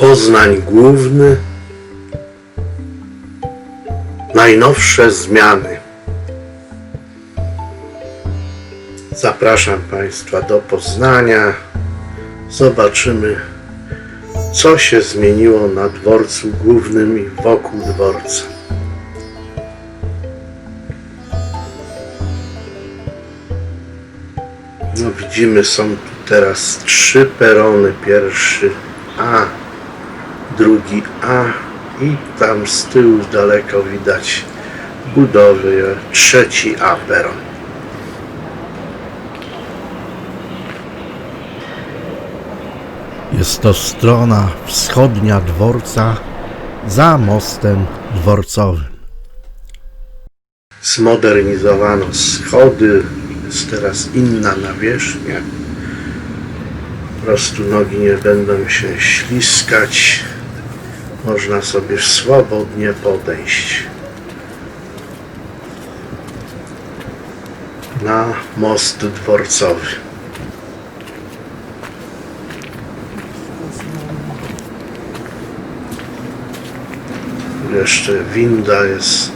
Poznań Główny. Najnowsze zmiany. Zapraszam Państwa do Poznania. Zobaczymy, co się zmieniło na dworcu głównym i wokół dworca. No widzimy, są tu teraz trzy perony. Pierwszy A, drugi A i tam z tyłu daleko widać budowy trzeci A peron. Jest to strona wschodnia dworca za mostem dworcowym. Zmodernizowano schody, jest teraz inna nawierzchnia. Po prostu nogi nie będą się śliskać. Można sobie swobodnie podejść na most dworcowy. Jeszcze winda jest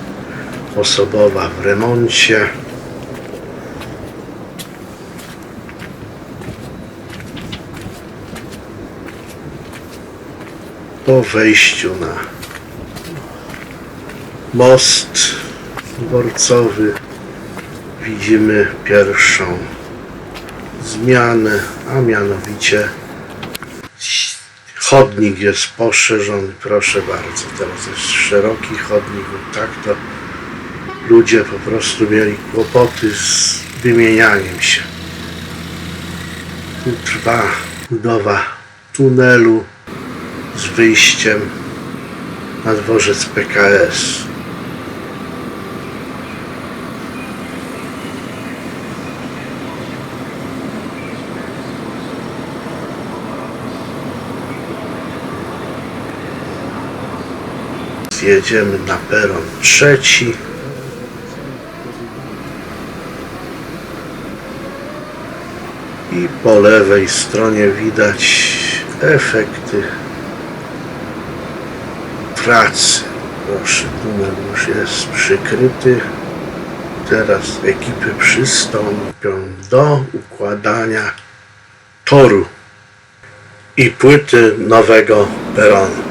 osobowa w remoncie. Po wejściu na most dworcowy widzimy pierwszą zmianę, a mianowicie chodnik jest poszerzony, proszę bardzo. Teraz jest szeroki chodnik, tak to ludzie po prostu mieli kłopoty z wymienianiem się. Tu trwa budowa tunelu z wyjściem na dworzec PKS. Jedziemy na peron trzeci. I po lewej stronie widać efekty pracy. Proszę, tunel już jest przykryty. Teraz ekipy przystąpią do układania toru i płyty nowego peronu.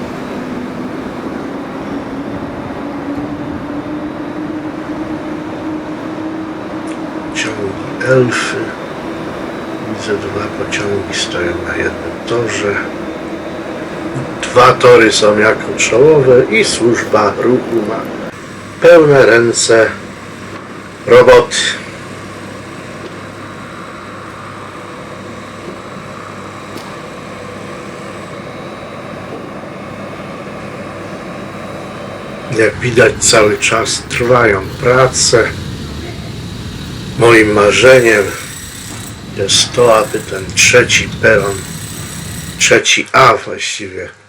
Ciągi elfy. Widzę dwa pociągi stoją na jednym torze. Dwa tory są jako czołowe i służba ruchu ma pełne ręce roboty. Jak widać cały czas trwają prace. Moim marzeniem jest to, aby ten trzeci peron, trzeci A właściwie,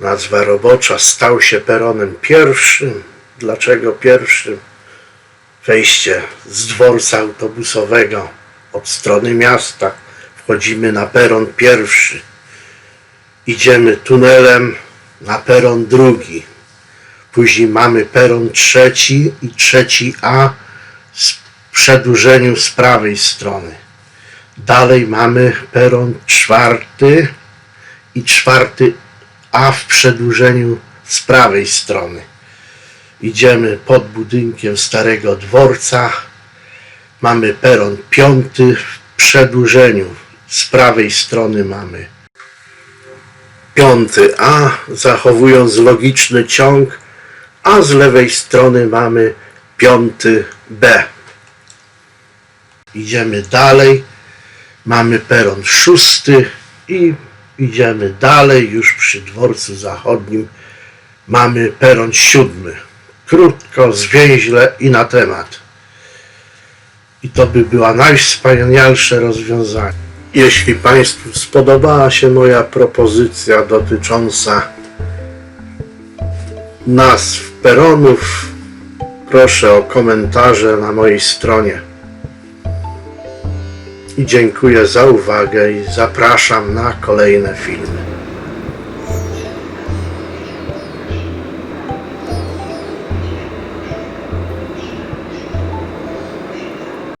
nazwa robocza, stał się peronem pierwszym. Dlaczego pierwszym? Wejście z dworca autobusowego od strony miasta. Wchodzimy na peron pierwszy. Idziemy tunelem na peron drugi. Później mamy peron trzeci i trzeci A z przedłużeniu z prawej strony. Dalej mamy peron czwarty i czwarty A w przedłużeniu z prawej strony. Idziemy pod budynkiem starego dworca. Mamy peron piąty w przedłużeniu. Z prawej strony mamy piąty A, zachowując logiczny ciąg, a z lewej strony mamy piąty B. Idziemy dalej. Mamy peron szósty i idziemy dalej. Już przy dworcu zachodnim mamy peron siódmy. Krótko, zwięźle i na temat. I to by była najwspanialsze rozwiązanie. Jeśli Państwu spodobała się moja propozycja dotycząca nazw peronów, proszę o komentarze na mojej stronie. I dziękuję za uwagę i zapraszam na kolejne filmy.